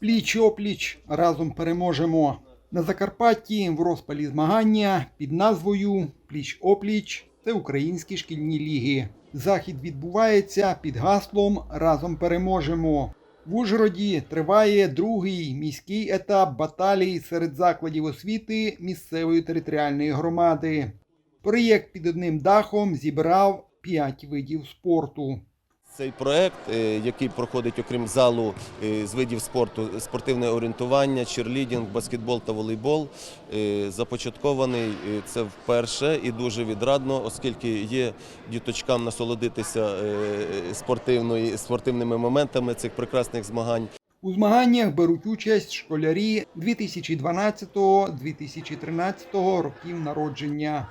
Пліч опліч разом переможемо. На Закарпатті в розпалі змагання під назвою Пліч опліч це українські шкільні ліги. Захід відбувається під гаслом Разом переможемо. В Ужгороді триває другий міський етап баталій серед закладів освіти місцевої територіальної громади. Проєкт під одним дахом зібрав п'ять видів спорту. Цей проект, е, який проходить окрім залу е, з видів спорту, спортивне орієнтування, черлідінг, баскетбол та волейбол, е, започаткований це вперше і дуже відрадно, оскільки є діточкам насолодитися спортивною, спортивними моментами цих прекрасних змагань. У змаганнях беруть участь школярі 2012-2013 років народження.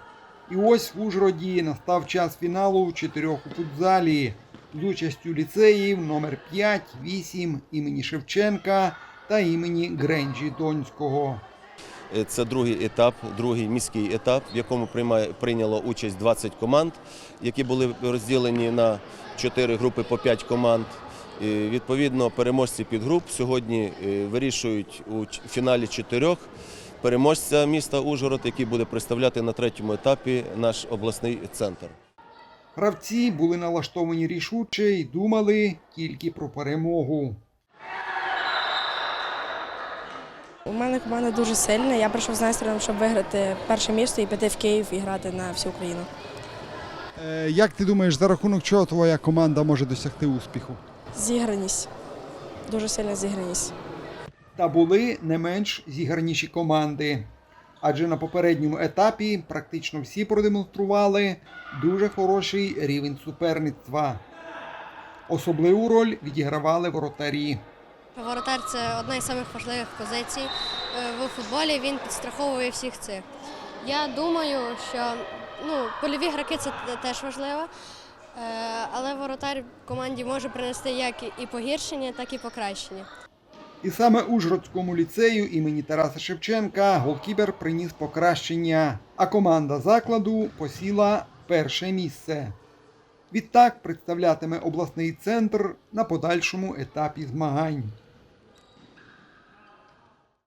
І ось в Ужгороді настав час фіналу чотирьох у футзалі з участю ліцеїв номер 5, 8 імені Шевченка та імені Гренджі Донського. Е, Це другий етап, другий міський етап, в якому прийняло участь 20 команд, які були розділені на 4 групи по 5 команд. І, Відповідно, переможці підгруп сьогодні е, вирішують у фіналі чотирьох переможця міста Ужгород, який буде представляти на третьому етапі наш обласний центр. Гравці були налаштовані рішуче і думали тільки про перемогу. У мене команда дуже сильна. Я прийшов з настроєм, щоб виграти перше місто і піти в Київ і грати на всю Україну. Е, Як ти думаєш, за рахунок чого твоя команда може досягти успіху? Зіграність. Дуже сильна зіграність. Та були не менш зіграніші команди. Адже на попередньому етапі практично всі продемонстрували дуже хороший рівень суперництва. Особливу роль відігравали воротарі. Воротар це одна із самих важливих позицій е, в футболі. Він підстраховує всіх цих. Я думаю, що ну, польові граки це теж важливо, е, але воротар команді може принести як і погіршення, так і покращення. І саме Ужгородському ліцею імені Тараса Шевченка голкіпер приніс покращення, а команда закладу посіла перше місце. Відтак представлятиме обласний центр на подальшому етапі змагань.